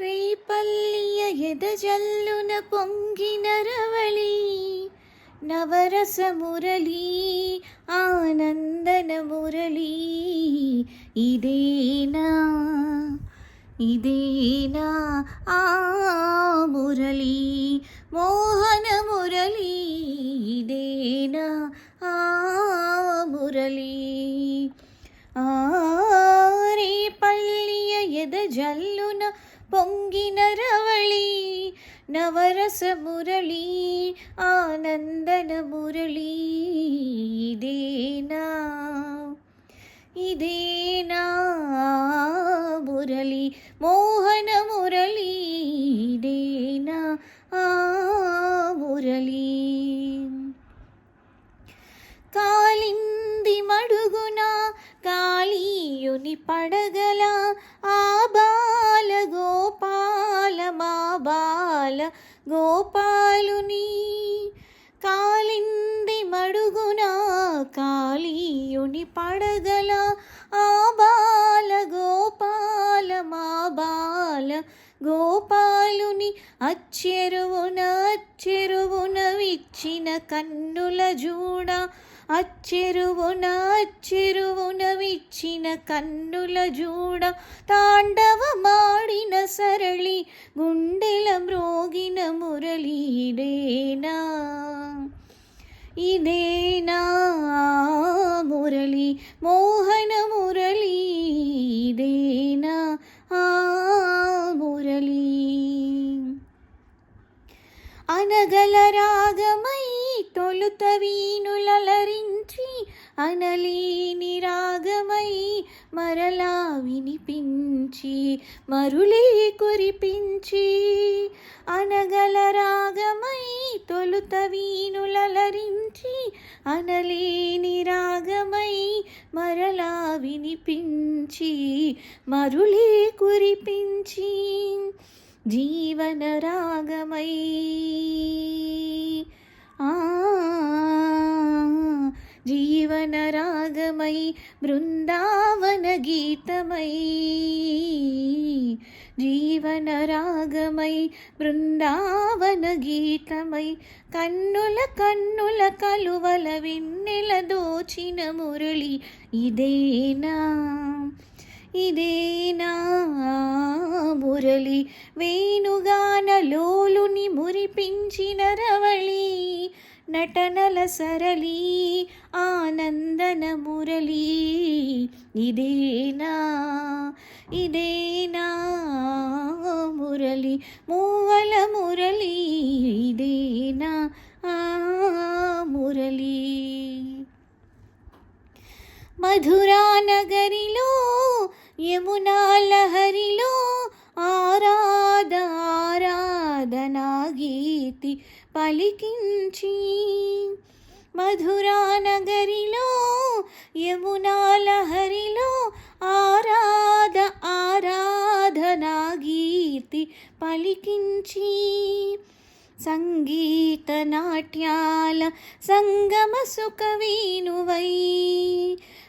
రేపల్లియ ఎదజల్లున పొంగిన రవళి నవరస మురళీ ఆనందన మురళీ ఇదేనా ఇదేనా ఆ మురళీ మోహన మురళీ ఇదేనా ఆ మురళీ ఆ పొంగిన రవళి నవరస మురళి ఆనందన మురళి ఇదేనా ఇదేనా మురళి మోహన మురళి ఇదేనా ఆ మురళి కాలింది మడుగున కాళీయుని గోపాలుని కాలింది మడుగున కాళీయుని పడగల గోపాల గోపాలుని అచ్చెరువున అచ్చెరువున విచ్చిన కన్నుల జూడ. అచ్చెరువున అచ్చెరువున విచ్చిన కన్నుల జూడ. తాండవమాడిన సరళి గుండెల మ్రోగిన మురళీడేనా ఇదేనా? మురళి? మోహన మురళీ ఇదేనా? ఆ మురళి అనగల రాగమై తొలుత వీణులలరించి అనలేని రాగమై మరలా వినిపించి మరులే కురిపించి అనగల రాగమై తొలుత వీణులలరించి అనలేని రాగమై మరలా వినిపించి మరులే కురిపించి జీవన రాగమై. ఆ జీవన రాగమై బృందావన గీతమై. జీవన రాగమై బృందావన గీతమై కన్నుల కన్నుల కలువల వెన్నెల దోచిన మురళి ఇదేనా? ఇదేనా మురళి? వేణుగాన లోలుని నటనల సరళి ఆనందన మురళి. ఇదేనా ఇదేనా మురళి మూవల మురళి. ఇదేనా ఆ మురళి. మధురా నగరిలో యమునా లహరిలో ఆరాధ ఆరాధనా గీతి పలికించి. మధురా నగరిలో యమునా లహరిలో ఆరాధ ఆరాధనా గీర్తి పలికించి సంగీత నాట్యాల సంగమ సుఖ వీణువై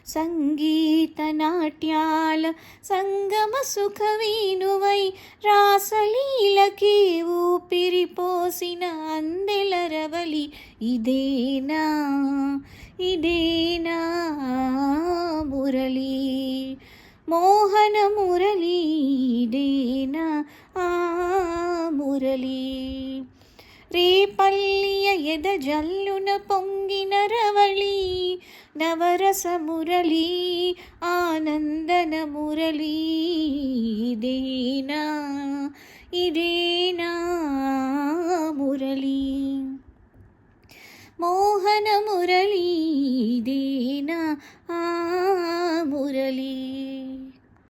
సంగీత నాట్యాల సంగమ సుఖ వీణువై రాసలీలకి ఊపిరిపోసిన అందెల రవలి ఇదేనా? ఇదేనా మురళి? మోహన మురళీ ఇదేనా ఆ మురళీ? రేపల్లియ ఎద జల్లున పొంగిన రవళి నవరస మురళి ఆనందన మురళి ఇదేనా ఇదేనా మురళి మోహన మురళి ఇదేనా ఆ మురళి